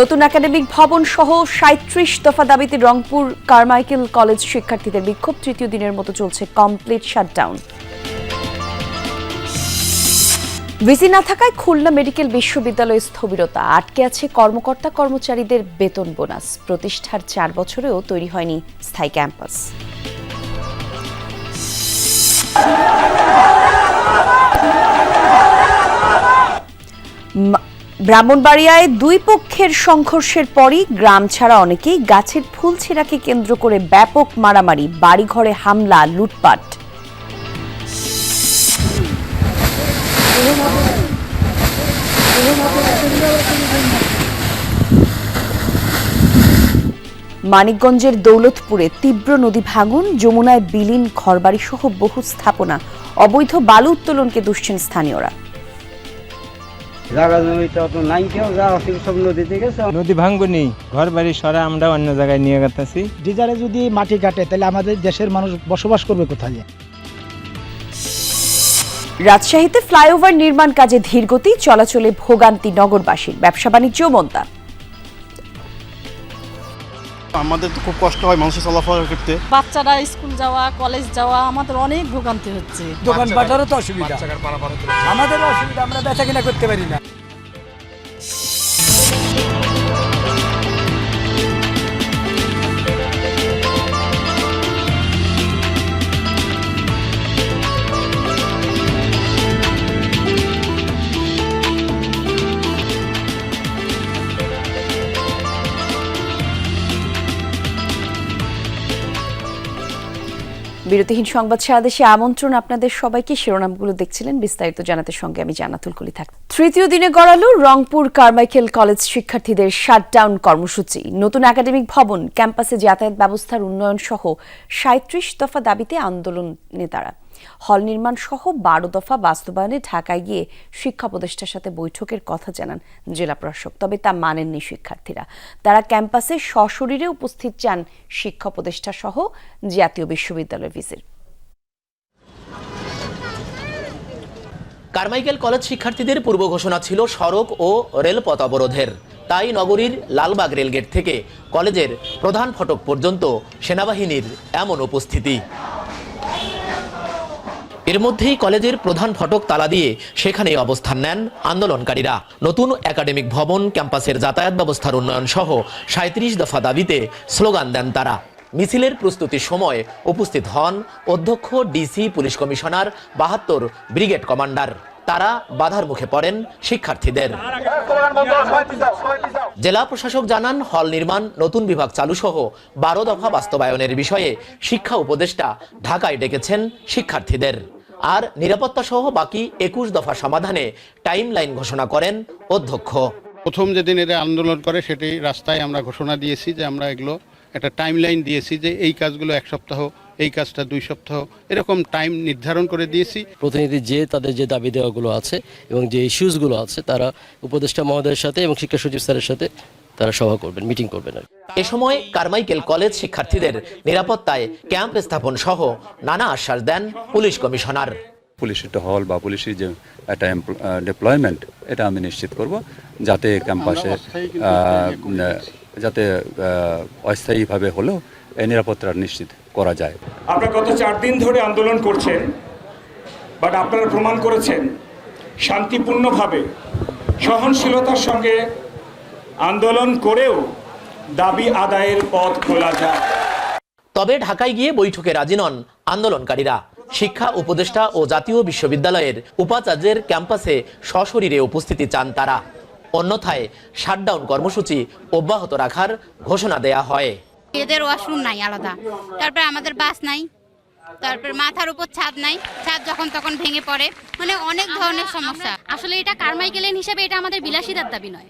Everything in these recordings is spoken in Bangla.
নতুন একাডেমিক ভবন সহ সাঁত্রিশ দফা দাবিতে রংপুর কারমাইকেল কলেজ শিক্ষার্থীদের বিক্ষোভ, তৃতীয় দিনের মতো চলছে কমপ্লিট শাটডাউন ভিসি না থাকায় খুলনা মেডিকেল বিশ্ববিদ্যালয়ে স্থবিরতা, আটকে আছে কর্মকর্তা কর্মচারীদের বেতন বোনাস, প্রতিষ্ঠার চার বছরেও তৈরি হয়নি স্থায়ী ক্যাম্পাস। ব্রাহ্মণবাড়িয়ায় দুই পক্ষের সংঘর্ষের পরই গ্রাম ছাড়া অনেকেই গাছের ফুল ছেঁড়াকে কেন্দ্র করে ব্যাপক মারামারি, বাড়িঘরে হামলা, লুটপাট। মানিকগঞ্জের দৌলতপুরে তীব্র নদী ভাঙন, যমুনায় বিলীন ঘরবাড়ি সহ বহু স্থাপনা, অবৈধ বালু উত্তোলনকে দুষছেন স্থানীয়রা। জায়গা জমিতে অত নাই কেউ যা আছে সব নদীতে গেছে। নদী ভাঙ্গুনি ঘর বাড়ি সরা আমরা অন্য জায়গায় নিয়ে গেতেছি। ডিজারে যদি মাটি কাটে তাহলে আমাদের দেশের মানুষ বসবাস করবে কোথায়? রাজশাহীতে ফ্লাইওভার নির্মাণ কাজে ধীরগতি চলাচলে ভোগান্তি নগরবাসীর ব্যবসা বাণিজ্য মন্দা আমাদের তো খুব কষ্ট হয় মানুষের চলাফেরা করতে বাচ্চারা স্কুল যাওয়া কলেজ যাওয়া আমাদের অনেক ভোগান্তি হচ্ছে। দোকান বাজারও তো অসুবিধা। আমাদেরও অসুবিধা আমরা বেচা কিনা করতে পারি না। বিরতিহীন সংবাদ সারা দেশে আমন্ত্রণ আপনাদের সবাইকে। শিরোনামগুলো দেখছিলেন, বিস্তারিত জানাতে সঙ্গে আমি জানাতুল কলি থাক তৃতীয় দিনে গড়ালো রংপুর কারমাইকেল কলেজ শিক্ষার্থীদের শাটডাউন কর্মসূচি। নতুন একাডেমিক ভবন, ক্যাম্পাসে যাতায়াত ব্যবস্থার উন্নয়ন সহ সাঁত্রিশ দফা দাবিতে আন্দোলন নেতারা। হল নির্মাণ সহ বারো দফা বাস্তবায়নে ঢাকায় গিয়ে শিক্ষা উপদেষ্টার সাথে বৈঠকের কথা জানান জেলা প্রশাসক, তবে তা মানেননি শিক্ষার্থীরা। তারা ক্যাম্পাসে সশরীরে উপস্থিত চান শিক্ষা উপদেষ্টা সহ জাতীয় বিশ্ববিদ্যালয় ভিসির কারমাইকেল কলেজ শিক্ষার্থীদের পূর্ব ঘোষণা ছিল সড়ক ও রেলপথ অবরোধের। তাই নগরীর লালবাগ রেলগেট থেকে কলেজের প্রধান ফটক পর্যন্ত সেনাবাহিনীর এমন উপস্থিতি। এর মধ্যেই কলেজের প্রধান ফটক তালা দিয়ে সেখানেই অবস্থান নেন আন্দোলনকারীরা। নতুন একাডেমিক ভবন, ক্যাম্পাসের যাতায়াত ব্যবস্থার উন্নয়ন সহ সাঁত্রিশ দফা দাবিতে স্লোগান দেন তারা। মিছিলের প্রস্তুতির সময় উপস্থিত হন অধ্যক্ষ, ডিসি, পুলিশ কমিশনার, বাহাত্তর ব্রিগেড কমান্ডার। তারা বাধার মুখে পড়েন শিক্ষার্থীদের। জেলা প্রশাসক জানান, হল নির্মাণ, নতুন বিভাগ চালু সহ বারো দফা বাস্তবায়নের বিষয়ে শিক্ষা উপদেষ্টা ঢাকায় ডেকেছেন শিক্ষার্থীদের। আর নিরাপত্তা সহ বাকি একুশ দফা সমাধানে টাইম লাইন ঘোষণা করেন অধ্যক্ষ। প্রথম যেদিন এরা আন্দোলন করে সেটি রাস্তায় আমরা ঘোষণা দিয়েছি যে আমরা এগুলো একটা টাইম লাইন দিয়েছি যে এই কাজগুলো এক সপ্তাহ এই কাজটা দুই সপ্তাহ এরকম টাইম নির্ধারণ করে দিয়েছি। প্রতিনিধি যে তাদের যে দাবি দেওয়াগুলো আছে এবং যে ইস্যুসগুলো আছে তারা উপদেষ্টা মহোদয়ের সাথে এবং শিক্ষা সচিব স্যারের সাথে তারা সভা করবেন মিটিং করবেন আর। এ সময় কারমাইকেল কলেজ শিক্ষার্থীদের নিরাপত্তায় ক্যাম্প স্থাপন সহ নানা আশ্বাস দেন পুলিশ কমিশনার পুলিশের হল বা পুলিশের যে একটা ডিপ্লয়মেন্ট এটা আমি নিশ্চিত করব যাতে ক্যাম্পাসে যাতে অস্থায়ীভাবে হলেও এই নিরাপত্তা নিশ্চিত করা যায় আপনারা গত চার দিন ধরে আন্দোলন করছেন বাট আপনারা প্রমাণ করেছেন শান্তিপূর্ণভাবে সহনশীলতার সঙ্গে আন্দোলন করেও দাবি আদায়ের পথ খোলা যায়। তবে ঢাকায় গিয়ে বৈঠকে রাজি নন আন্দোলনকারীরা। শিক্ষা উপদেষ্টা ও জাতীয় বিশ্ববিদ্যালয়ের উপাচার্যের ক্যাম্পাসে সশরীরে উপস্থিতি চান তারা। অন্যথায় শাটডাউন কর্মসূচি অব্যাহত রাখার ঘোষণা দেয়া হয়। এদের ওয়াশরুম নাই আলাদা। তারপর আমাদের বাস নাই। তারপর মাথার উপর ছাদ নাই। ছাদ যখন তখন ভেঙে পড়ে। মানে অনেক ধরনের সমস্যা। আসলে এটা কারমাইকেলেন হিসেবে এটা আমাদের বিলাসিতার দাবি নয়।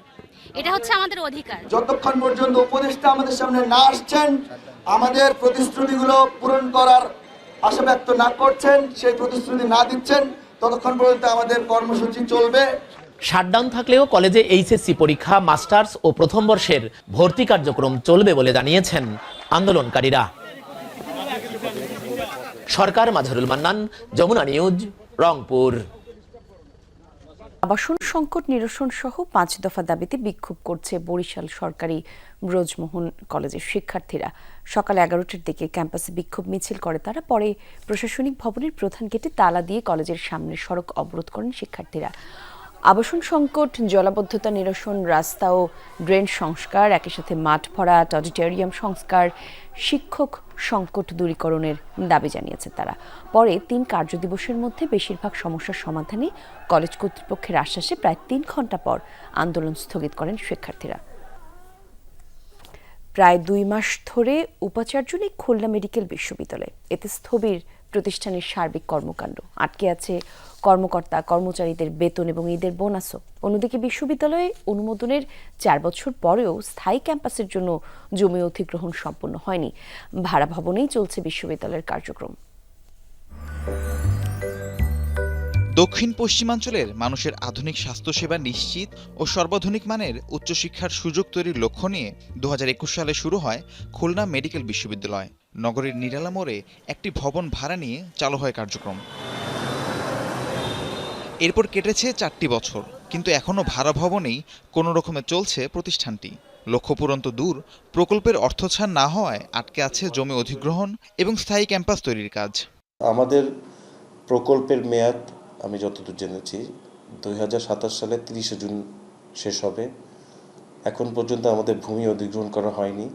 এটা হচ্ছে আমাদের অধিকার। যতক্ষণ পর্যন্ত উপদেষ্টা আমাদের সামনে না আসছেন আমাদের প্রতিশ্রুতিগুলো পূরণ করার আশা ব্যক্ত না করছেন সেই প্রতিশ্রুতি না দিচ্ছেন ততক্ষণ পর্যন্ত আমাদের কর্মসূচি চলবে। শাটডাউন থাকলেও কলেজে এইচএসসি পরীক্ষা মাস্টার্স ও প্রথম বর্ষের ভর্তি কার্যক্রম চলবে বলে জানিয়েছেন আন্দোলনকারীরা। সরকার মাঝারুল মান্নান যমুনা নিউজ রংপুর। আবাসন সংকট নিরসন সহ পাঁচ দফা দাবিতে বিক্ষোভ করছে বরিশাল সরকারি ব্রজমোহন কলেজের শিক্ষার্থীরা। সকাল এগারোটার দিকে ক্যাম্পাসে বিক্ষোভ মিছিল করে তারা। পরে প্রশাসনিক ভবনের প্রধান গেটে তালা দিয়ে কলেজের সামনের সড়ক অবরোধ করেন শিক্ষার্থীরা। আবাসন সংকট, জলাবদ্ধতা নিরসন, রাস্তা ও ড্রেন সংস্কার, একই সাথে মাঠ ভরাট অডিটোরিয়াম সংস্কার, শিক্ষক সংকট দূরীকরণের দাবি জানিয়েছে তারা। পরে তিন কার্যদিবসের মধ্যে বেশিরভাগ সমস্যার সমাধানে কলেজ কর্তৃপক্ষের আশ্বাসে প্রায় তিন ঘণ্টা পর আন্দোলন স্থগিত করেন শিক্ষার্থীরা। প্রায় দুই মাস ধরে উপাচার্য নেই খুলনা মেডিকেল বিশ্ববিদ্যালয়ে। এতে স্থবির প্রতিষ্ঠানের সার্বিক কর্মকাণ্ড। আটকে আছে কর্মকর্তা, কর্মচারীদের বেতন এবং ঈদের বোনাসও। অন্যদিকে বিশ্ববিদ্যালয়ে অনুমোদনের চার বছর পরেও স্থায়ী ক্যাম্পাসের জন্য জমি অধিগ্রহণ সম্পন্ন হয়নি। ভাড়া ভবনেই চলছে বিশ্ববিদ্যালয়ের কার্যক্রম। দক্ষিণ পশ্চিমাঞ্চলের মানুষের আধুনিক স্বাস্থ্যসেবা নিশ্চিত ও সর্বাধুনিক মানের উচ্চশিক্ষার সুযোগ তৈরির লক্ষ্য নিয়ে দু হাজার একুশ সালে শুরু হয় খুলনা মেডিকেল বিশ্ববিদ্যালয়। নগরীর নিরালা মোড়ে একটি ভবন ভাড়া নিয়ে চালু হয় কার্যক্রম। এরপর কেটেছে চারটি বছর, কিন্তু এখনও ভাড়া ভবনেই কোনো রকমে চলছে প্রতিষ্ঠানটি। লক্ষ্য পূরণ তো দূর, প্রকল্পের অর্থছাড় না হওয়ায় আটকে আছে জমি অধিগ্রহণ এবং স্থায়ী ক্যাম্পাস তৈরির কাজ। আমাদের প্রকল্পের মেয়াদ, আমি যতদূর জেনেছি, দুই হাজার সাতাশ সালে তিরিশে জুন শেষ হবে। এখন পর্যন্ত আমাদের ভূমি অধিগ্রহণ করা হয়নি।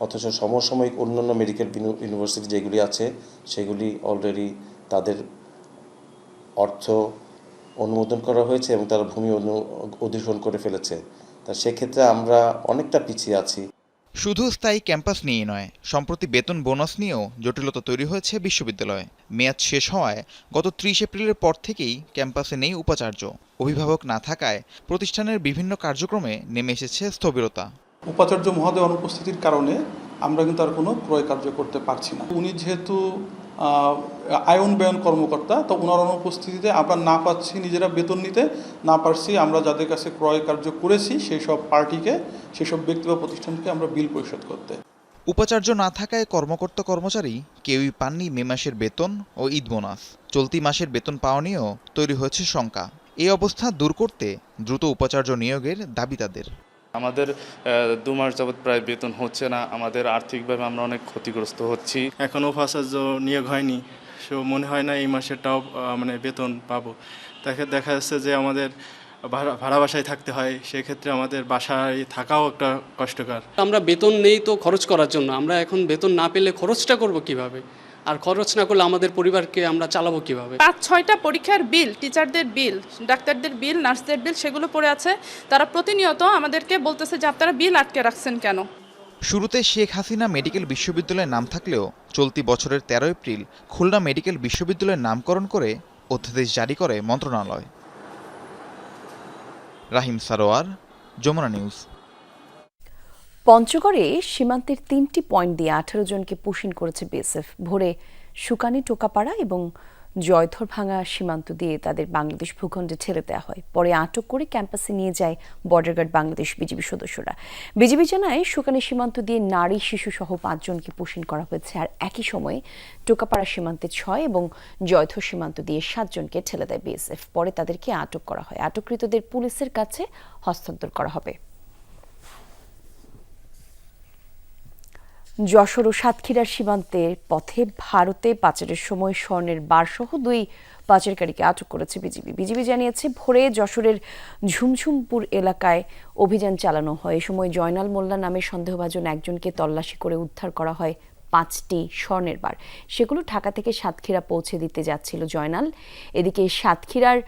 অথচ সমসাময়িক অন্যান্য মেডিকেল ইউনিভার্সিটি যেগুলি আছে, সেগুলি অলরেডি তাদের অর্থ অনুমোদন করা হয়েছে এবং তারা ভূমি অধিগ্রহণ করে ফেলেছে। তা সেক্ষেত্রে আমরা অনেকটা পিছিয়ে আছি। শুধু স্থায়ী ক্যাম্পাস নিয়েই নয়, সম্প্রতি বেতন বোনাস নিয়েও জটিলতা তৈরি হয়েছে বিশ্ববিদ্যালয়ে। মেয়াদ শেষ হওয়ায় গত ত্রিশ এপ্রিলের পর থেকেই ক্যাম্পাসে নেই উপাচার্য। অভিভাবক না থাকায় প্রতিষ্ঠানের বিভিন্ন কার্যক্রমে নেমে এসেছে স্থবিরতা। উপাচার্য মহোদয় অনুপস্থিতির কারণে আমরা কিন্তু আর কোনো ক্রয় কার্য করতে পারছি না। উনি যেহেতু আয়ন ব্যয়ন কর্মকর্তা, তো ওনার অনুপস্থিতিতে আমরা না পাচ্ছি নিজেরা বেতন নিতে, না পারছি আমরা যাদের কাছে ক্রয় কার্য করেছি সেই সব পার্টিকে, সেই সব ব্যক্তি বা প্রতিষ্ঠানকে আমরা বিল পরিশোধ করতে। উপাচার্য না থাকায় কর্মকর্তা কর্মচারী কেউই পাননি মে মাসের বেতন ও ঈদ বোনাস। চলতি মাসের বেতন পাওয়া নিয়েও তৈরি হয়েছে শঙ্কা। এই অবস্থা দূর করতে দ্রুত উপাচার্য নিয়োগের দাবি তাদের। আমাদের দু মাস যাবৎ প্রায় বেতন হচ্ছে না। আমাদের আর্থিকভাবে আমরা অনেক ক্ষতিগ্রস্ত হচ্ছি। এখনও উপাচার্য নিয়োগ হয়নি সো মনে হয় না এই মাসেরটাও মানে বেতন পাবো। তাকে দেখা যাচ্ছে যে আমাদের ভাড়া ভাড়া বাসায় থাকতে হয় সেক্ষেত্রে আমাদের বাসায় থাকাও একটা কষ্টকর। আমরা বেতন নেই তো খরচ করার জন্য আমরা এখন বেতন না পেলে খরচটা করব কীভাবে? আর খরচ না করলে আমাদের পরিবারকে আমরা চালাবো কীভাবে? পাঁচ ছয়টা পরীক্ষার বিল টিচারদের বিল ডাক্তারদের বিল নার্সদের বিল সেগুলো পড়ে আছে। তারা প্রতিনিয়ত আমাদেরকে বলতেছে যে আপনারা বিল আটকে রাখছেন কেন? শুরুতে শেখ হাসিনা মেডিকেল বিশ্ববিদ্যালয়ের নাম থাকলেও চলতি বছরের তেরো এপ্রিল খুলনা মেডিকেল বিশ্ববিদ্যালয়ের নামকরণ করে অধ্যাদেশ জারি করে মন্ত্রণালয়। রাহিম সারোয়ার যমুনা নিউজ। পঞ্চগড়ে সীমান্তের তিনটি পয়েন্ট দিয়ে আঠারো জনকে পুশিন করেছে বিএসএফ। ভোরে সুকানি টোকাপাড়া এবং জয়ধর ভাঙা সীমান্ত দিয়ে তাদের বাংলাদেশ ভূখণ্ডে ঠেলে দেওয়া হয়। পরে আটক করে ক্যাম্পাসে নিয়ে যায় বর্ডার গার্ড বাংলাদেশ বিজিবি সদস্যরা। বিজিবি জানায় সুকানি সীমান্ত দিয়ে নারী শিশু সহ পাঁচজনকে পুশিন করা হয়েছে আর একই সময়ে টোকাপাড়া সীমান্তে ছয় এবং জয়ধর সীমান্ত দিয়ে সাতজনকে ঠেলে দেয় বিএসএফ। পরে তাদেরকে আটক করা হয়। আটককৃতদের পুলিশের কাছে হস্তান্তর করা হবে। যশোর ও সাতক্ষীরার সীমান্তের পথে ভারতে পাচারের সময় স্বর্ণের বারসহ দুই পাচারকারীকে আটক করেছে বিজিবি। বিজিবি জানিয়েছে, ভোরে যশোরের ঝুমঝুমপুর এলাকায় অভিযান চালানো হয়। এ সময় জয়নাল মোল্লা নামে সন্দেহভাজন একজনকে তল্লাশি করে উদ্ধার করা হয় পাঁচটি স্বর্ণের বার। সেগুলো ঢাকা থেকে সাতক্ষীরা পৌঁছে দিতে যাচ্ছিল জয়নাল। এদিকে সাতক্ষীরার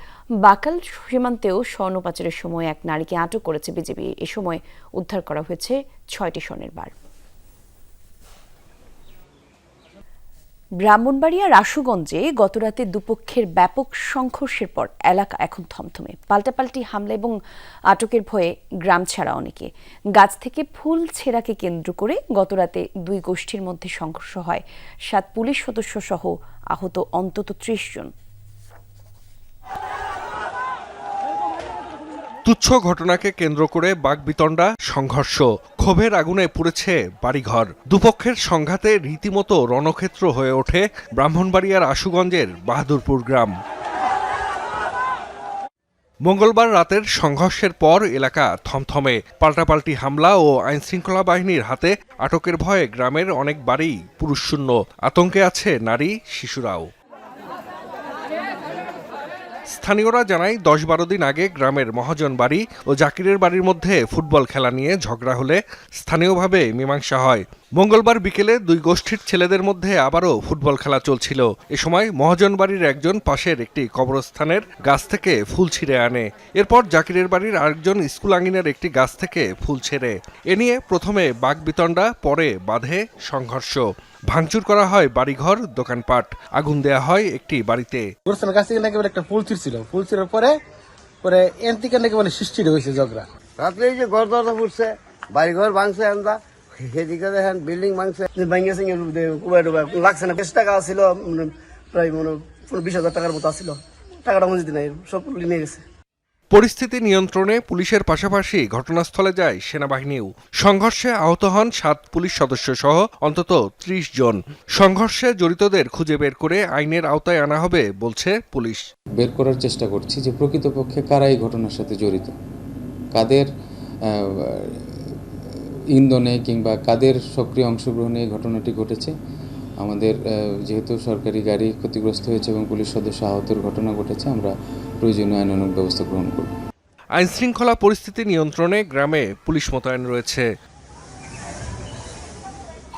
বাকাল সীমান্তেও স্বর্ণ পাচারের সময় এক নারীকে আটক করেছে বিজেপি এ সময় উদ্ধার করা হয়েছে ছয়টি স্বর্ণের বার। ব্রাহ্মণবাড়িয়া রাশুগঞ্জে গতরাতে দুপক্ষের ব্যাপক সংঘর্ষের পর এলাকা এখন থমথমে। পাল্টাপাল্টি হামলা এবং আটকের ভয়ে গ্রাম ছাড়া অনেকে। গাছ থেকে ফুল ছেঁড়াকে কেন্দ্র করে গতরাতে দুই গোষ্ঠীর মধ্যে সংঘর্ষ হয়। সাত পুলিশ সদস্য সহ আহত অন্তত ত্রিশ জন। তুচ্ছ ঘটনাকে কেন্দ্র করে বাগবিতণ্ডা, সংঘর্ষ। ক্ষোভের আগুনে পুড়েছে বাড়িঘর। দুপক্ষের সংঘাতে রীতিমতো রণক্ষেত্র হয়ে ওঠে ব্রাহ্মণবাড়িয়ার আশুগঞ্জের বাহাদুরপুর গ্রাম। মঙ্গলবার রাতের সংঘর্ষের পর এলাকা থমথমে। পাল্টাপাল্টি হামলা ও আইনশৃঙ্খলা বাহিনীর হাতে আটকের ভয়ে গ্রামের অনেক বাড়ি পুরুষশূন্য। আতঙ্কে আছে নারী, শিশুরাও। স্থানীয়রা জানায় দশ বারো দিন আগে গ্রামের মহাজন বাড়ি ও জাকিরের বাড়ির মধ্যে ফুটবল খেলা নিয়ে ঝগড়া হলে স্থানীয়ভাবে মীমাংসা হয়। মঙ্গলবার বিকেলে দুই গোষ্ঠীর ছেলেদের মধ্যে আবারও ফুটবল খেলা চলছিল। এ সময় মহাজন বাড়ির একজন পাশের একটি কবরস্থানের গাছ থেকে ফুল ছিঁড়ে আনে। এরপর জাকিরের বাড়ির আরেকজন স্কুল আঙ্গিনার একটি গাছ থেকে ফুল ছেড়ে। এ নিয়ে প্রথমে বাঘ বিতণ্ডা, পরে বাঁধে সংঘর্ষ। ভাঙচুর করা হয় বাড়িঘর দোকানপাট। আগুন দেয়া হয় একটি বাড়িতে। গোরস্থানের কাছ থেকে নাকি বলে একটা ফুল ছিঁড়ছিল। ফুল ছিঁড়ার পরে পরে এন থেকে নাকি মানে সৃষ্টি হয়েছে ঝগড়া। রাত্রে এই যে ঘর দরজা ফুটছে বাড়ি ঘর ভাঙছে আন্দা সেদিকে দেখেন বিল্ডিং ভাঙছে ভাঙিয়েছে কুবাই ডুবাই লাগছে না বেশ টাকা ছিল প্রায় মনে বিশ হাজার টাকার মতো আসছিল টাকাটা মসজিদ নাই সব নিয়ে গেছে। পরিস্থিতি নিয়ন্ত্রণে পুলিশের পাশাপাশি ঘটনাস্থলে যায় সেনাবাহিনীও। সংঘর্ষে আহত হন সাত পুলিশ সদস্য সহ অন্তত ত্রিশ জন। সংঘর্ষে জড়িতদের খুঁজে বের করে আইনের আওতায় আনা হবে বলছে পুলিশ। বের করার চেষ্টা করছি যে প্রকৃতপক্ষে কারা এই ঘটনার সাথে জড়িত? কাদের ইন্ধনে কিংবা কাদের সক্রিয় অংশগ্রহণে এই ঘটনাটি ঘটেছে? আমাদের যেহেতু সরকারি গাড়ি ক্ষতিগ্রস্ত হয়েছে এবং পুলিশ সদস্য আহতের ঘটনা ঘটেছে, আমরা প্রয়োজনীয় আইনানুগ ব্যবস্থা গ্রহণ করব। আইনশৃঙ্খলা পরিস্থিতি নিয়ন্ত্রণে গ্রামে পুলিশ মোতায়েন রয়েছে।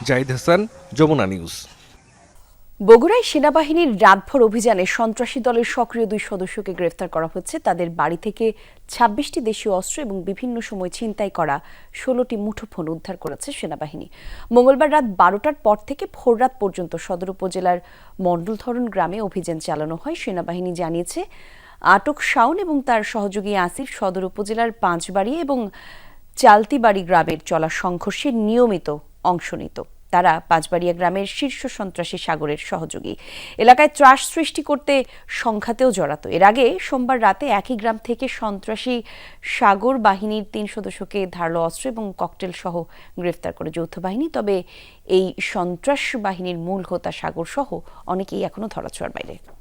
জাহিদ হাসান যমুনা নিউজ। বগুড়ায় সেনাবাহিনীর রাতভর অভিযানে সন্ত্রাসী দলের সক্রিয় দুই সদস্যকে গ্রেফতার করা হচ্ছে। তাদের বাড়ি থেকে ছাব্বিশটি দেশীয় অস্ত্র এবং বিভিন্ন সময় ছিনতাই করা ষোলোটি মুঠোফোন উদ্ধার করেছে সেনাবাহিনী। মঙ্গলবার রাত বারোটার পর থেকে ভোররাত পর্যন্ত সদর উপজেলার মণ্ডলধরণ গ্রামে অভিযান চালানো হয়। সেনাবাহিনী জানিয়েছে আটক শাওন এবং তার সহযোগী আসির সদর উপজেলার পাঁচবাড়ি এবং চালতিবাড়ি গ্রামের চলা সংঘর্ষে নিয়মিত অংশ নিত। তারা পাঁচবাড়িয়া গ্রামের শীর্ষ সন্ত্রাসী সাগরের সহযোগী। এলাকায় ত্রাস সৃষ্টি করতে সংঘাতেও জড়াতো। এর আগে সোমবার রাতে একই গ্রাম থেকে সন্ত্রাসী সাগর বাহিনীর তিন সদস্যকে ধারালো অস্ত্র এবং ককটেল সহ গ্রেফতার করে যৌথ বাহিনী। তবে এই সন্ত্রাস বাহিনীর মূল হোতা সাগর সহ অনেকেই এখনও ধরাছোঁয়ার বাইরে।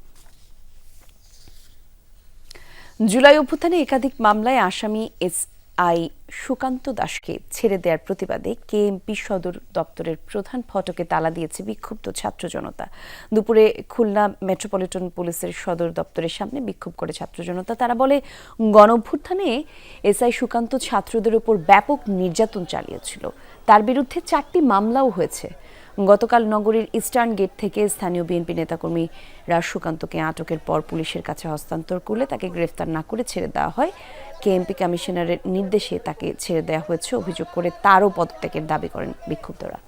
জুলাই অভ্যুত্থানে একাধিক মামলায় আসামি এস আই সুকান্ত দাসকে ছেড়ে দেওয়ার প্রতিবাদে কেএমপি সদর দপ্তরের প্রধান ফটকে তালা দিয়েছে বিক্ষুব্ধ ছাত্র জনতা। দুপুরে খুলনা মেট্রোপলিটন পুলিশের সদর দপ্তরের সামনে বিক্ষোভ করে ছাত্র জনতা। তারা বলে গণ অভ্যুত্থানে এসআই সুকান্ত ছাত্রদের উপর ব্যাপক নির্যাতন চালিয়েছিল। তার বিরুদ্ধে চারটি মামলাও হয়েছে। গতকাল নগরীর ইস্টার্ন গেট থেকে স্থানীয় বিএনপি নেতাকর্মীরা সুকান্তকে আটকের পর পুলিশের কাছে হস্তান্তর করলে তাকে গ্রেফতার না করে ছেড়ে দেওয়া হয়। কেএমপি কমিশনারের নির্দেশে তাকে ছেড়ে দেওয়া হয়েছে, অভিযোগ করে তারও পদত্যাগের দাবি করেন বিক্ষুব্ধরা।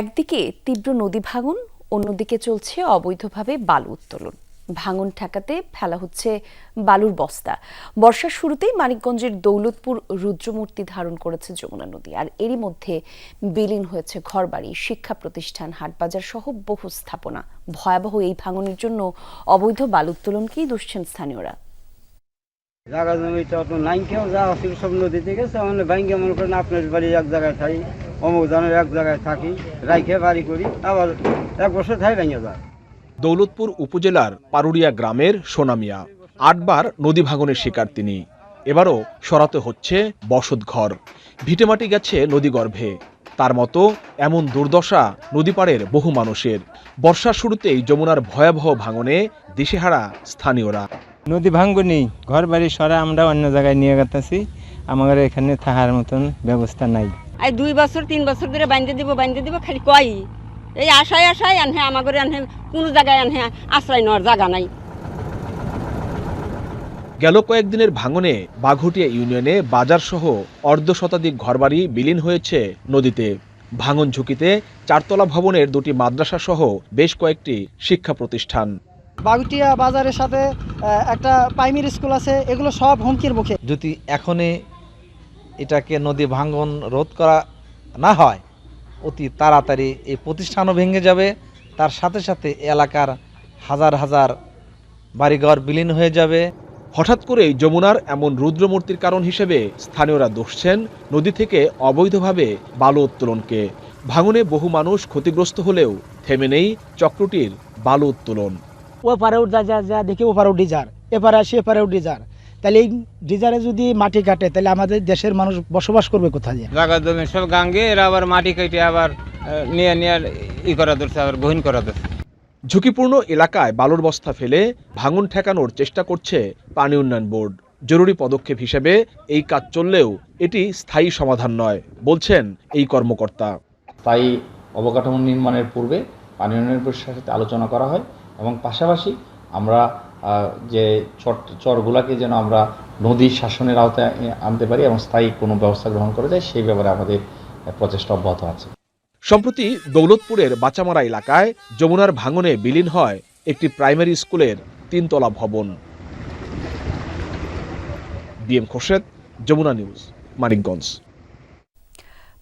একদিকে তীব্র নদী ভাঙন, অন্যদিকে চলছে অবৈধভাবে বালু উত্তোলন। ভাঙন ঠেকাতে ফেলা হচ্ছে বালুর বস্তা। বর্ষার শুরুতেই মানিকগঞ্জের দৌলতপুর রুদ্রমূর্তি ধারণ করেছে যমুনা নদী। আর এরই মধ্যে বিলীন হয়েছে ঘরবাড়ি, শিক্ষা প্রতিষ্ঠান, হাটবাজার সহ বহু স্থাপনা। ভয়াবহ এই ভাঙনের জন্য অবৈধ বালু উত্তোলনকেই দুষছেন স্থানীয়রা। জায়গা জমিটা অত নাই কেউ, যা ছিল সব নদীতে গেছে। মানে ভাঙ্গে মনে করেন আপনার বাড়ি এক জায়গায় থাকি অমুক জানের এক জায়গায় থাকি, রাইখে বাড়ি করি, আবার এক বছর থাই ভেঙে যায়। দৌলতপুর উপজেলার পারুরিয়া গ্রামের সোনামিয়া। আটবার নদী ভাঙনের শিকার তিনি। এবারও সরাতে হচ্ছে বসত ঘর। ভিটেমাটি গেছে নদীগর্ভে তার মতো এমন দুর্দশা নদীপাড়ের বহু মানুষের। বর্ষার শুরুতেই যমুনার ভয়াবহ ভাঙনে দিশেহারা স্থানীয়রা। নদী ভাঙ্গনি ঘর বাড়ি সরা আমরা অন্য জায়গায় নিয়ে গেতেছি। আমাদের এখানে থাকার মতন ব্যবস্থা নাই। আর দুই বছর তিন বছর ধরে বান্ধে দিব বান্ধে দিব খালি কয়? এই আশায় আশায় আনহে আমাদের আনহে কোনো জায়গায় আনহে আশ্রয় নেওয়ার জায়গা নাই। গেল কয়েকদিনের ভাঙনে বাঘটিয়া ইউনিয়নে বাজারসহ অর্ধ শতাধিক ঘরবাড়ি বিলীন হয়েছে নদীতে। ভাঙন ঝুঁকিতে চারতলা ভবনের দুটি মাদ্রাসা সহ বেশ কয়েকটি শিক্ষা প্রতিষ্ঠান। বাগুটিয়া বাজারের সাথে একটা প্রাইমারি স্কুল আছে এগুলো সব হুমকির মুখে। যদি এখনই এটাকে নদী ভাঙ্গন রোধ করা না হয় অতি তাড়াতাড়ি এই প্রতিষ্ঠানও ভেঙে যাবে। তার সাথে সাথে এলাকার হাজার হাজার বাড়িঘর বিলীন হয়ে যাবে। হঠাৎ করেই যমুনার এমন রুদ্রমূর্তির কারণ হিসেবে স্থানীয়রা দোষছেন নদী থেকে অবৈধভাবে বালু উত্তোলনকে। ভাঙনে বহু মানুষ ক্ষতিগ্রস্ত হলেও থেমে নেই চক্রটির বালু উত্তোলন। ও পারে উঠা যা যা দেখি ও পারে উঠে যার এপারে আসি এপারেও ডিজার তাহলে এই ডিজারে যদি মাটি কাটে তাহলে আমাদের দেশের মানুষ বসবাস করবে কোথায় জায়গা জমি সব গাঙ্গে এরা আবার মাটি কেটে আবার নিয়ে নিয়ে ই করা ধরছে আবার গহীন করা ধরছে। ঝুঁকিপূর্ণ এলাকায় বালুর বস্তা ফেলে ভাঙন ঠেকানোর চেষ্টা করছে পানি উন্নয়ন বোর্ড। জরুরি পদক্ষেপ হিসেবে এই কাজ চললেও এটি স্থায়ী সমাধান নয় বলছেন এই কর্মকর্তা। স্থায়ী অবকাঠামো নির্মাণের পূর্বে পানি উন্নয়ন পরিষদের সাথে আলোচনা করা হয় এবং পাশাপাশি আমরা যে চর চরগুলাকে যেন আমরা নদীর শাসনের আওতায় আনতে পারি এবং স্থায়ী কোনো ব্যবস্থা গ্রহণ করা যায়, সেই ব্যাপারে আমাদের প্রচেষ্টা অব্যাহত আছে। সম্প্রতি দৌলতপুরের বাচামারা এলাকায় যমুনার ভাঙনে বিলীন হয় একটি প্রাইমারি স্কুলের তিনতলা ভবন। B M Khorshed, Jamuna news, Manikganj.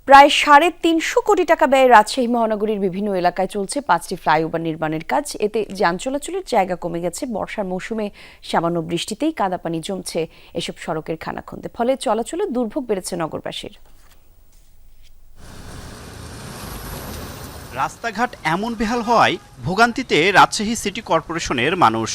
প্রায় সাড়ে তিনশো কোটি টাকা ব্যয়ে রাজশাহী মহানগরীর বিভিন্ন এলাকায় চলছে পাঁচটি ফ্লাইওভার নির্মাণের কাজ। এতে যান চলাচলের জায়গা কমে গেছে। বর্ষার মৌসুমে সামান্য বৃষ্টিতেই কাদাপানি জমছে এসব সড়কের খানাখন্দে। ফলে চলাচলে দুর্ভোগ বেড়েছে নগরবাসীর। রাস্তাঘাট এমন বেহাল হওয়ায় ভোগান্তিতে রাজশাহী সিটি কর্পোরেশনের মানুষ।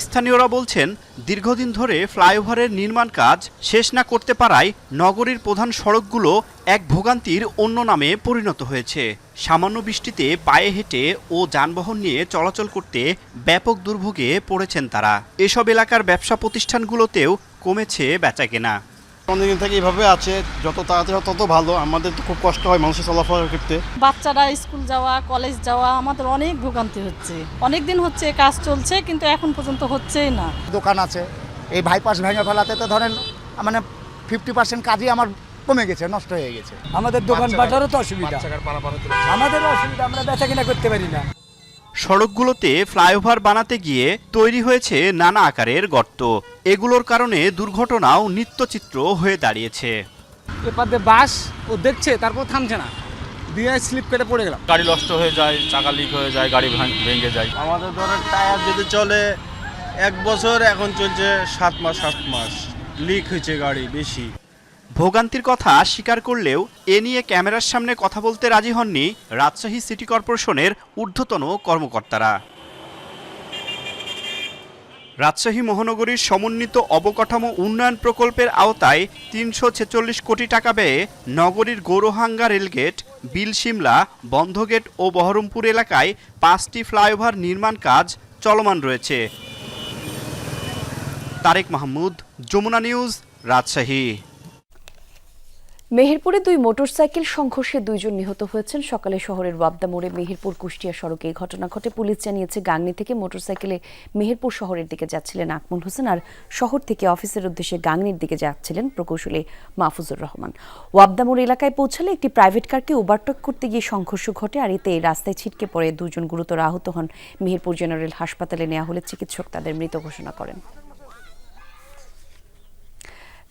স্থানীয়রা বলছেন, দীর্ঘদিন ধরে ফ্লাইওভারের নির্মাণ কাজ শেষ না করতে পারায় নগরীর প্রধান সড়কগুলো এক ভোগান্তির অন্য নামে পরিণত হয়েছে। সামান্য বৃষ্টিতে পায়ে হেঁটে ও যানবাহন নিয়ে চলাচল করতে ব্যাপক দুর্ভোগে পড়েছেন তারা। এসব এলাকার ব্যবসা প্রতিষ্ঠানগুলোতেও কমেছে বেচাকেনা। অনেকদিন থেকে এইভাবে আছে যত তাড়াতাড়ি হয় তত ভালো। আমাদের তো খুব কষ্ট হয় মানুষের চলাফেরা করতে। বাচ্চারা স্কুল যাওয়া কলেজ যাওয়া আমাদের অনেক ভোগান্তি হচ্ছে। অনেক দিন হচ্ছে কাজ চলছে কিন্তু এখন পর্যন্ত হচ্ছেই না। দোকান আছে। এই বাইপাস ভেঙে ফেলাতে তো ধরেন মানে ফিফটি পার্সেন্ট কাজই আমার কমে গেছে নষ্ট হয়ে গেছে। আমাদের দোকান পাটারও তো অসুবিধা। আমাদেরও অসুবিধা আমরা বেচা কিনা করতে পারি না। সড়কগুলোতে ফ্লাইওভার বানাতে গিয়ে তৈরি হয়েছে নানা আকারের গর্ত। এগুলোর কারণে দুর্ঘটনাও নিত্যচিত্র হয়ে দাঁড়িয়েছে। এপাতে বাস ও দেখছে তারপর থামছে না। দিয়ে স্লিপ কেটে পড়ে গেলাম। গাড়ি নষ্ট হয়ে যায় চাকা লিক হয়ে যায় গাড়ি ভাঙ- ভেঙে যায়। আমাদের ধরেন টায়ার যদি চলে এক বছর এখন চলছে সাত মাস সাত মাস। লিক হয়েছে গাড়ি বেশি। ভোগান্তির কথা স্বীকার করলেও এ নিয়ে ক্যামেরার সামনে কথা বলতে রাজি হননি রাজশাহী সিটি কর্পোরেশনের ঊর্ধ্বতন কর্মকর্তারা। রাজশাহী মহানগরীর সমন্বিত অবকাঠামো উন্নয়ন প্রকল্পের আওতায় তিনশো ছেচল্লিশ কোটি টাকা ব্যয়ে নগরীর গৌরহাঙ্গা রেলগেট, বিলশিমলা, বন্ধগেট ও বহরমপুর এলাকায় পাঁচটি ফ্লাইওভার নির্মাণ কাজ চলমান রয়েছে। তারেক মাহমুদ, যমুনা নিউজ, রাজশাহী। মেহেরপুরে দুই মোটরসাইকেল সংঘর্ষে দুইজন নিহত হয়েছেন। সকালে শহরের ওয়াবদা মোড়ে মেহেরপুর কুষ্টিয়া সড়কে এই ঘটনা ঘটে। পুলিশ জানিয়েছে, গাংনি থেকে মোটরসাইকেলে মেহেরপুর শহরের দিকে যাচ্ছিলেন আকমল হোসেন আর শহর থেকে অফিসের উদ্দেশ্যে গাংনির দিকে যাচ্ছিলেন প্রকৌশলী মাহফুজুর রহমান। ওয়াবদা মোড় এলাকায় পৌঁছালে একটি প্রাইভেট কারকে ওভারটেক করতে গিয়ে সংঘর্ষ ঘটে আর এতে রাস্তায় ছিটকে পড়ে দুজন গুরুতর আহত হন। মেহেরপুর জেনারেল হাসপাতালে নেওয়া হলে চিকিৎসক তাদের মৃত ঘোষণা করেন।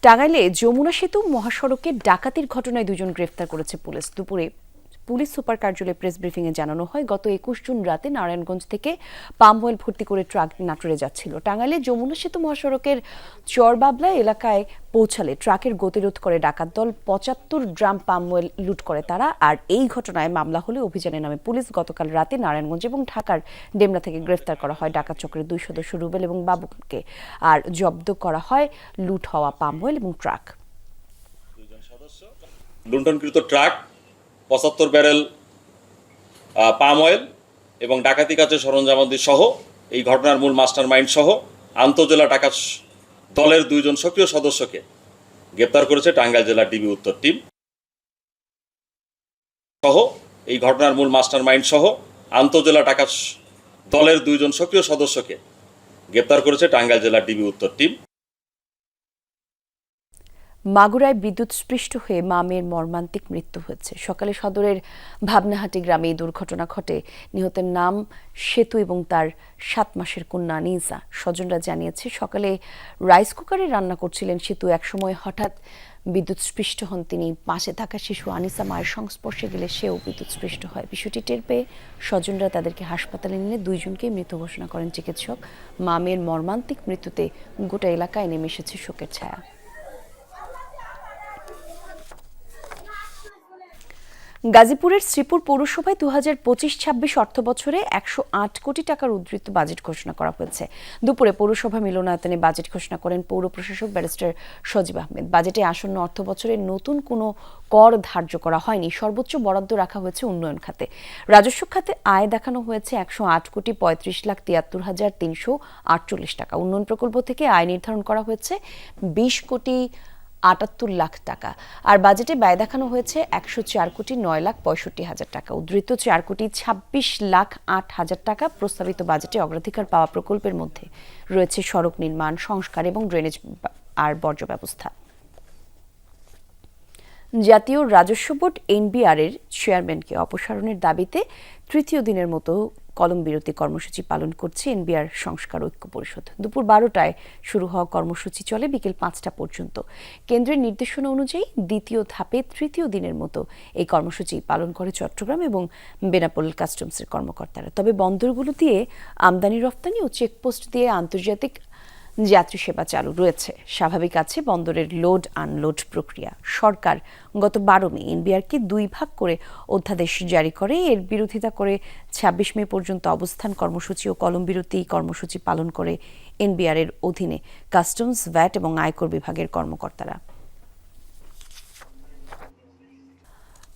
টাঙ্গাইলে যমুনা সেতু মহাসড়কে ডাকাতির ঘটনায় দুজন গ্রেফতার করেছে পুলিশ। দুপুরে পুলিশ সুপার কার্যালয়ে প্রেস ব্রিফিংয়ে জানানো হয়, গত একুশ জুন রাতে নারায়ণগঞ্জ থেকে পাম অয়েল ভর্তি করে ট্রাক নাটোরে যাচ্ছিল। টাঙ্গাইলে যমুনা সেতু মহাসড়কের চরবাবলা এলাকায় পৌঁছালে ট্রাকের গতিরোধ করে ডাকাত দল পঁচাত্তর ড্রাম পাম অয়েল লুট করে তারা আর এই ঘটনায় মামলা হলে অভিযানের নামে পুলিশ গতকাল রাতে নারায়ণগঞ্জ এবং ঢাকার ডেমরা থেকে গ্রেফতার করা হয়। ডাকাত চক্রের দুই সদস্য রুবেল এবং বাবুকে আর জব্দ করা হয় লুট হওয়া পাম অয়েল এবং ট্রাক। লুণ্ঠনকৃত ট্রাক পঁচাত্তর ব্যারেল পাম অয়েল এবং ডাকাতি কাজের সরঞ্জামাদি সহ এই ঘটনার মূল মাস্টার মাইন্ড সহ আন্তজেলা ডাকাত দলের দুইজন সক্রিয় সদস্যকে গ্রেপ্তার করেছে টাঙ্গাইল জেলার ডিবি উত্তর টিম। সহ এই ঘটনার মূল মাস্টার মাইন্ড সহ আন্তজেলা ডাকাত দলের দুইজন সক্রিয় সদস্যকে গ্রেপ্তার করেছে টাঙ্গাইল জেলার ডিবি উত্তর টিম। মাগুরায় বিদ্যুৎস্পৃষ্ট হয়ে মা মেয়ের মর্মান্তিক মৃত্যু হয়েছে। সকালে সদরের ভাবনাহাটি গ্রামে এই দুর্ঘটনা ঘটে। নিহতের নাম সেতু এবং তার সাত মাসের কন্যা নিজা স্বজনরা জানিয়েছে, সকালে রাইস কুকারে রান্না করছিলেন সেতু। একসময় হঠাৎ বিদ্যুৎস্পৃষ্ট হন তিনি। পাশে থাকা শিশু আনিসা মায়ের সংস্পর্শে গেলে সেও বিদ্যুৎস্পৃষ্ট হয়। বিষয়টি টের পেয়ে স্বজনরা তাদেরকে হাসপাতালে নিলে দুইজনকেই মৃত ঘোষণা করেন। চিকিৎসক মামের মর্মান্তিক মৃত্যুতে গোটা এলাকায় নেমে এসেছে শোকের ছায়া। গাজীপুরের শ্রীপুর পৌরসভায় দু হাজার পঁচিশ ছাব্বিশ অর্থ বছরে একশো আট কোটি টাকার উদ্ধৃত বাজেট ঘোষণা করা হয়েছে। দুপুরে পৌরসভা মিলনায়তনে বাজেট ঘোষণা করেন পৌর প্রশাসক ব্যারিস্টার সজীব আহমেদ। বাজেটে আসন্ন অর্থ বছরে নতুন কোনো কর ধার্য করা হয়নি। সর্বোচ্চ বরাদ্দ রাখা হয়েছে উন্নয়ন খাতে। রাজস্ব খাতে আয় দেখানো হয়েছে একশো আট কোটি পঁয়ত্রিশ লাখ তিয়াত্তর হাজার তিনশো আটচল্লিশ টাকা। উন্নয়ন প্রকল্প থেকে আয় নির্ধারণ করা হয়েছে বিশ কোটি আটাত্তর লাখ টাকা। আর বাজেটে ব্যয় দেখানো হয়েছে একশো চার কোটি নয় লাখ পঁয়ষট্টি হাজার টাকা। উদ্ধৃত চার কোটি ছাব্বিশ লাখ আট হাজার টাকা প্রস্তাবিত বাজেটে অগ্রাধিকার পাওয়া প্রকল্পের মধ্যে রয়েছে সড়ক নির্মাণ, সংস্কার এবং ড্রেনেজ আর বর্জ্য ব্যবস্থা। জাতীয় রাজস্ব বোর্ড এনবিআর এর চেয়ারম্যানকে অপসারণের দাবিতে তৃতীয় দিনের মতো কলম বিরতি কর্মসূচি পালন করছে এনবিআর সংস্কার ঐক্য পরিষদ। দুপুর বারোটায় শুরু হওয়া কর্মসূচি চলে বিকেল পাঁচটা পর্যন্ত। কেন্দ্রের নির্দেশনা অনুযায়ী দ্বিতীয় ধাপে তৃতীয় দিনের মতো এই কর্মসূচি পালন করে চট্টগ্রাম এবং বেনাপোল কাস্টমসের কর্মকর্তারা। তবে বন্দরগুলো দিয়ে আমদানি রফতানি ও চেকপোস্ট দিয়ে আন্তর্জাতিক যাত্রী সেবা চালু রয়েছে। স্বাভাবিক আছে বন্দরের লোড আনলোড প্রক্রিয়া। সরকার গত বারো মে এনবিআরকে দুই ভাগ করে অধ্যাদেশ জারি করে। এর বিরোধিতা করে ছাব্বিশ মে পর্যন্ত অবস্থান কর্মসূচি ও কলম বিরতি কর্মসূচি পালন করে এনবিআর এর অধীনে কাস্টমস, ভ্যাট এবং আয়কর বিভাগের কর্মকর্তারা।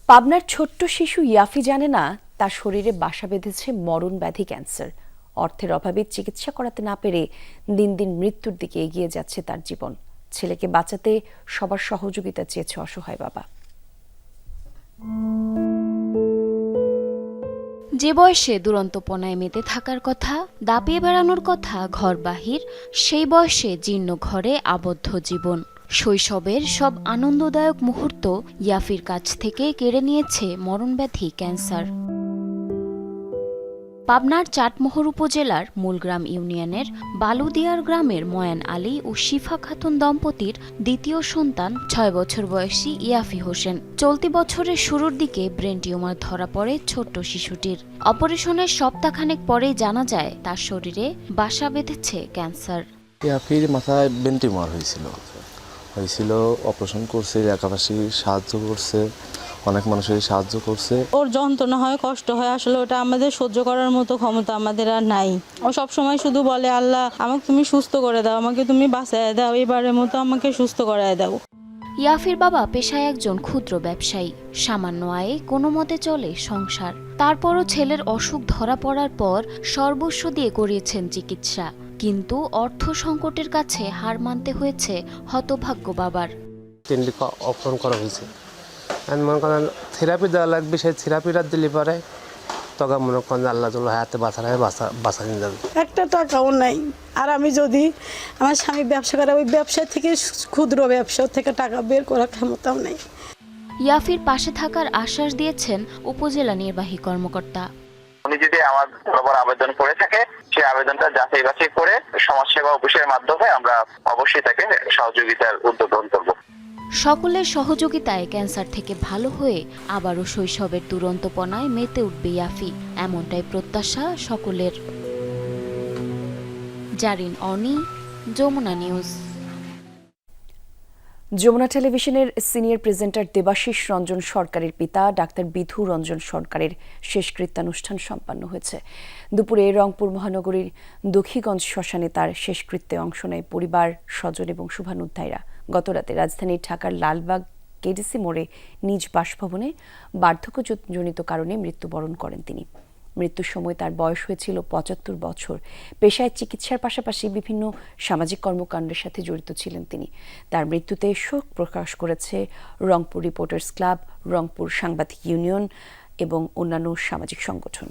পাবনার ছোট্ট শিশু ইয়াফি জানে না, তার শরীরে বাসা বেঁধেছে মরণ ব্যাধি ক্যান্সার। অর্থের অভাবে চিকিৎসা করাতে না পেরে দিন দিন মৃত্যুর দিকে এগিয়ে যাচ্ছে তার জীবন। ছেলেকে বাঁচাতে সবার সহযোগিতা চেয়েছে অসহায় বাবা। যে বয়সে দুরন্তপনায় মেতে থাকার কথা দাপিয়ে বেড়ানোর কথা, ঘর বাহির, সেই বয়সে জীর্ণ ঘরে আবদ্ধ জীবন। শৈশবের সব আনন্দদায়ক মুহূর্ত ইয়াফির কাছ থেকে কেড়ে নিয়েছে মরণব্যাধি ক্যান্সার। পাবনার চাটমোহর উপজেলার মূলগ্রাম ইউনিয়নের বালুদিয়ার গ্রামের ময়ান আলী ও শিফা খাতুন দম্পতির দ্বিতীয় সন্তান ছয় বছর বয়সী ইয়াফি হোসেন। চলতি বছরের শুরুর দিকে ব্রেন টিউমার ধরা পড়ে ছোট্ট শিশুটির। অপারেশনের সপ্তাহখানেক পরেই জানা যায়, তার শরীরে বাসা বেঁধেছে ক্যান্সার। ইয়াফির মাথায় বেন্টিমার হয়েছিল। হয়েছিল, অপারেশন করছে এলাকাবাসী সাহায্য করছে। অনেক মানুষের সাহায্য করছে। ওর যন্ত্রণা হয় কষ্ট হয় আসলে ওটা আমাদের সহ্য করার মতো ক্ষমতা আমাদের আর নাই। ও সব সময় শুধু বলে আল্লাহ আমাকে তুমি সুস্থ করে দাও আমাকে তুমি বাঁচায় দাও এবারের মতো আমাকে সুস্থ করায় দাও। ইয়াফির বাবা পেশায় একজন ক্ষুদ্র ব্যবসায়ী। সামান্য আয়ে কোনো মতে চলে সংসার। তারপরও ছেলের অসুখ ধরা পড়ার পর সর্বস্ব দিয়ে করিয়েছেন চিকিৎসা। কিন্তু অর্থ সংকটের কাছে হার মানতে হয়েছে হতভাগ্য বাবার। তিনটি অপসারণ করা হয়েছে। আমি মনে করেন থেরাপি দেওয়া লাগবে সেই থেরাপিটা দিলে পরে তখন মনে করেন আল্লাহ জল হাতে বাঁচা হয় বাঁচা বাঁচা নিয়ে যাবে। একটা টাকাও নাই। আর আমি যদি আমার স্বামী ব্যবসা করে ওই ব্যবসা থেকে ক্ষুদ্র ব্যবসা থেকে টাকা বের করার ক্ষমতাও নেই। ইয়াফির পাশে থাকার আশ্বাস দিয়েছেন উপজেলা নির্বাহী কর্মকর্তা। উনি যদি আমার বরাবর আবেদন করে থাকে সেই আবেদনটা যাচাই বাছাই করে সমাজসেবা অফিসের মাধ্যমে আমরা অবশ্যই তাকে সহযোগিতার উদ্যোগ গ্রহণ করব। সকলের সহযোগিতায় ক্যান্সার থেকে ভালো হয়ে আবারও শৈশবের দুরন্তপনায় মেতে উঠবে ইয়াফি, এমনটাই প্রত্যাশা সকলের। Zarin Oni, Jamuna news. Jamuna television senior presenter Debashis Ranjan সরকারের পিতা, ডাক্তার বিধু রঞ্জন সরকারের শেষকৃত্যানুষ্ঠান সম্পন্ন হয়েছে। দুপুরে রংপুর মহানগরীর দক্ষিগঞ্জ শ্মশানে তার শেষকৃত্যে অংশ নেয় পরিবার, স্বজন এবং শুভানুধ্যায়ীরা। গতরাতে রাজধানীর ঢাকার লালবাগ কেডিসি মোড়ে নিজ বাসভবনে বার্ধক্যজনিত কারণে মৃত্যুবরণ করেন তিনি। মৃত্যুর সময় তার বয়স হয়েছিল পঁচাত্তর বছর। পেশায় চিকিৎসার পাশাপাশি বিভিন্ন সামাজিক কর্মকাণ্ডের সাথে জড়িত ছিলেন তিনি। তার মৃত্যুতে শোক প্রকাশ করেছে রংপুর রিপোর্টার্স ক্লাব, রংপুর সাংবাদিক ইউনিয়ন এবং অন্যান্য সামাজিক সংগঠন।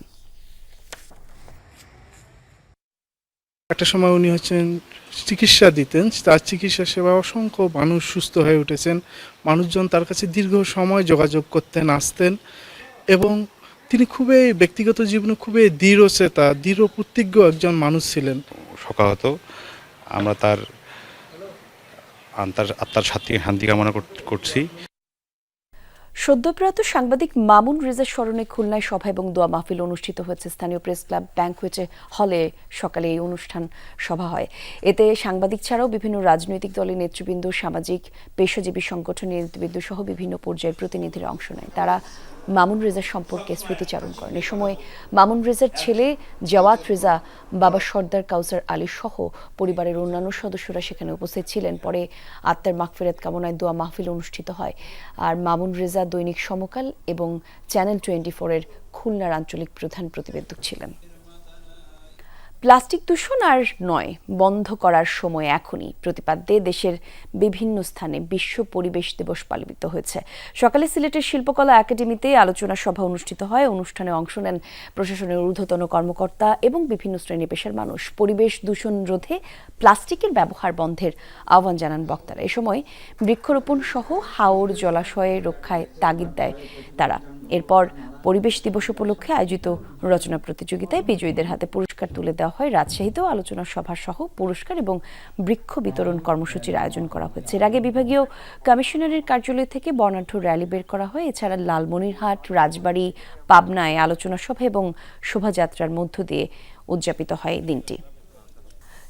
একটা সময় উনি হচ্ছেন চিকিৎসা দিতেন, তার চিকিৎসা সেবা অসংখ্য মানুষ সুস্থ হয়ে উঠেছেন, মানুষজন তার কাছে দীর্ঘ সময় যোগাযোগ করতেন, আসতেন এবং তিনি খুবই ব্যক্তিগত জীবনে খুবই দৃঢ়চেতা দৃঢ় প্রতিজ্ঞ একজন মানুষ ছিলেন। শোকাহত। আমরা তার আত্মার শান্তি শান্তি কামনা কর- করছি। সদ্যপ্রয়াত সাংবাদিক মামুন রেজা স্মরণে খুলনায় সভা এবং দোয়া মাহফিল অনুষ্ঠিত হয়েছে। স্থানীয় প্রেস ক্লাব ব্যাংক হয়েছে। হলে সকালে এই অনুষ্ঠান সভা হয়। এতে সাংবাদিক ছাড়াও বিভিন্ন রাজনৈতিক দলের নেতৃবৃন্দ, সামাজিক পেশাজীবী সংগঠনের নেতৃবৃন্দ সহ বিভিন্ন পর্যায়ের প্রতিনিধিরা অংশ নেয় তারা মামুন রেজা সম্পর্কে স্মৃতিচারণ করেন। এ সময় মামুন রেজার ছেলে জওয়াত রেজা, বাবা সর্দার কাউসার আলী সহ পরিবারের অন্যান্য সদস্যরা সেখানে উপস্থিত ছিলেন। পরে আত্মার মাগফিরাত কামনায় দোয়া মাহফিল অনুষ্ঠিত হয়। আর মামুন রেজা দৈনিক সমকাল এবং চ্যানেল টোয়েন্টি ফোরের খুলনার আঞ্চলিক প্রধান প্রতিবেদক ছিলেন। প্লাস্টিক দূষণ আর নয়, বন্ধ করার সময় এখনই প্রতিপাদ্যে দেশের বিভিন্ন স্থানে বিশ্ব পরিবেশ দিবস পালিত হয়েছে। সকালে সিলেটের শিল্পকলা একাডেমিতে আলোচনা সভা অনুষ্ঠিত হয়। অনুষ্ঠানে অংশ নেন প্রশাসনের ঊর্ধ্বতন কর্মকর্তা এবং বিভিন্ন শ্রেণি পেশার মানুষ। পরিবেশ দূষণ রোধে প্লাস্টিকের ব্যবহার বন্ধের আহ্বান জানান বক্তারা। এ সময় বৃক্ষরোপণ সহ হাওর জলাশয়ে রক্ষায় তাগিদ দেয় তারা। এরপর পরিবেশ দিবস উপলক্ষে আয়োজিত রচনা প্রতিযোগিতায় বিজয়ীদের হাতে পুরস্কার তুলে দেওয়া হয়। রাজশাহীতেও আলোচনা সভা সহ পুরস্কার এবং বৃক্ষ বিতরণ কর্মসূচির আয়োজন করা হয়েছে। এর আগে বিভাগীয় কমিশনারের কার্যালয় থেকে বর্ণাঢ্য র্যালি বের করা হয়। এছাড়া লালমনিরহাট, রাজবাড়ী, পাবনায় আলোচনা সভা এবং শোভাযাত্রার মধ্য দিয়ে উদযাপিত হয় দিনটি।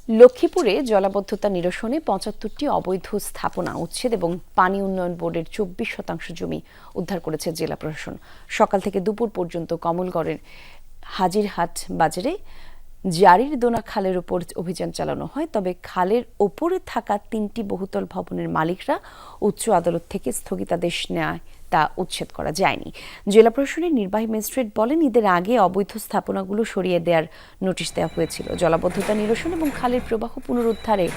লক্ষ্মীপুরে জলাবদ্ধতা নিরসনে পঁচাত্তরটি অবৈধ স্থাপনা, উচ্ছেদ এবং পানি উন্নয়ন বোর্ডের চব্বিশ শতাংশ জমি উদ্ধার করেছে জেলা প্রশাসন। সকাল থেকে দুপুর পর্যন্ত কমলগড়ের হাজিরহাট বাজারে জারির দোনা খালের ওপর অভিযান চালানো হয়, তবে খালের ওপরে থাকা তিনটি বহুতল ভবনের মালিকরা উচ্চ আদালত থেকে স্থগিতাদেশ নেয়, তা উচ্ছেদ করা যায়নি। জেলা প্রশাসনের নির্বাহী ম্যাজিস্ট্রেট বলেন, ঈদের আগে অবৈধ স্থাপনাগুলো সরিয়ে দেওয়ার নোটিশ দেওয়া হয়েছিল। জলাবদ্ধতা নিরসন এবং খালের প্রবাহ পুনরুদ্ধারে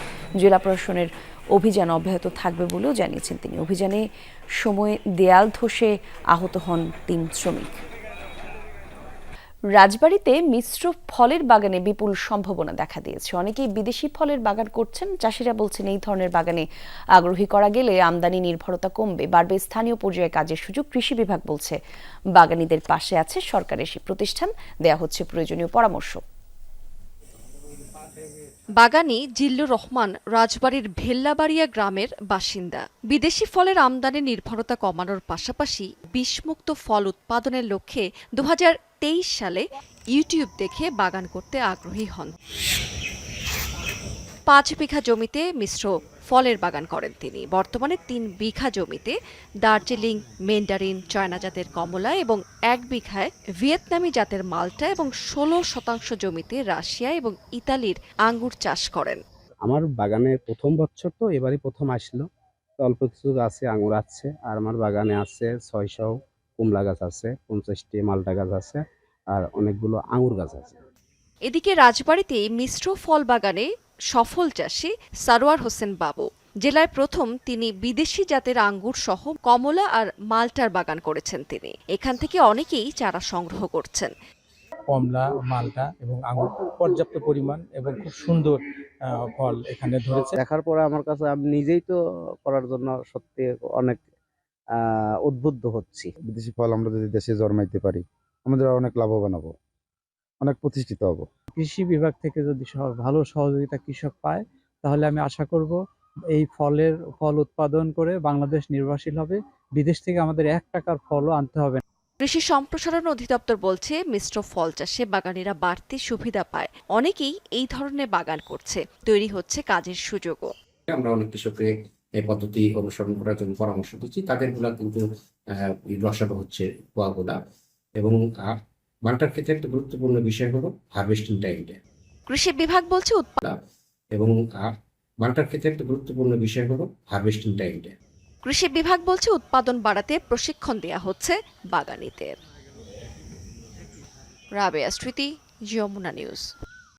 জেলা প্রশাসনের অভিযান অব্যাহত থাকবে বলেও জানিয়েছেন তিনি। অভিযানে সময়ে দেয়াল ধসে আহত হন তিন শ্রমিক। রাজবাড়িতে মিশ্র ফলের বাগানে বিপুল সম্ভাবনা দেখা দিয়েছে। অনেকেই বিদেশি ফলের বাগান করছেন, চাষিরা বলছেন এই ধরনের বাগানে আগ্রহী করা গেলে আমদানি নির্ভরতা কমবে। বাড়বে স্থানীয় পর্যায়ে কাজের সুযোগ, কৃষি বিভাগ বলছে। বাগানীদের পাশে আছে সরকারের সে প্রতিষ্ঠান, দেয়া হচ্ছে প্রয়োজনীয় পরামর্শ। বাগানি জিল্লুর রহমান, রাজবাড়ির ভেল্লাবাড়িয়া গ্রামের বাসিন্দা। বিদেশি ফলের আমদানি নির্ভরতা কমানোর পাশাপাশি বিষমুক্ত ফল উৎপাদনের লক্ষ্যে দু হাজার সালে ইউটিউব দেখে বাগান করতে আগ্রহী হন। পাঁচ বিঘা জমিতে মিশ্র ফলের বাগান করেন তিনি। বর্তমানে তিন বিঘা জমিতে দার্জিলিং, মেন্ডারিন, চয়না জাতের কমলা এবং এক বিঘায় ভিয়েতনামি জাতের মালটা এবং ষোলো শতাংশ জমিতে রাশিয়া এবং ইতালির আঙ্গুর চাষ করেন। আমার বাগানে প্রথম বছর তো এবারই প্রথম আসলো। অল্প কিছু গাছে আঙুর আছে আর আমার বাগানে আছে ছয়শো কমলা গাছ আছে পঞ্চাশটি মালটা গাছ আছে আর অনেকগুলো আঙুর গাছ আছে। এদিকে রাজবাড়িতে মিশ্র ফল বাগানে সফল চাষি সারোয়ার হোসেন বাবু। জেলায় প্রথম তিনি বিদেশি জাতের আঙ্গুর সহ কমলা আর মালটার বাগান করেছেন তিনি। এখান থেকে অনেকেই চারা সংগ্রহ করছেন। কমলা মালটা এবং আঙুর পর্যাপ্ত পরিমাণ এবং খুব সুন্দর ফল এখানে ধরেছে। দেখার পরে আমার কাছে আমি নিজেই তো করার জন্য সত্যি অনেক উদ্বুদ্ধ হচ্ছি। বিদেশি ফল আমরা যদি দেশে জন্মাইতে পারি আমাদের অনেক লাভবান হব অনেক প্রতিষ্ঠিত হব। কৃষি বিভাগ থেকে যদি ভালো সহযোগিতা কৃষক পায় তাহলে আমি আশা করব এই ফলের ফল উৎপাদন করে বাংলাদেশ নির্ভরশীল হবে। বিদেশ থেকে আমাদের এক টাকার ফলও আনতে হবে। না। কৃষি সম্প্রসারণ অধিদপ্তর বলছে মিশ্র ফল চাষে বাগানিরা বাড়তি সুবিধা পায়। অনেকেই এই ধরনের বাগান করছে। তৈরি হচ্ছে কাজের সুযোগও। আমরা অনেক কৃষককে এই পদ্ধতি অনুসরণ করার জন্য পরামর্শ দিচ্ছি। তাদেরগুলা কিন্তু আহ, হচ্ছে পোয়াগুলা। এবং মালটার ক্ষেত্রে একটা গুরুত্বপূর্ণ বিষয় হলো হার্ভেস্টিং টাইমটা কৃষি বিভাগ বলছে এবং মালটার ক্ষেত্রে একটা গুরুত্বপূর্ণ বিষয় হলো হারভেস্টিং টাইমটা কৃষি বিভাগ বলছে উৎপাদন বাড়াতে প্রশিক্ষণ দেয়া হচ্ছে বাগানীদের। রাবেয়া স্মৃতি যমুনা নিউজ।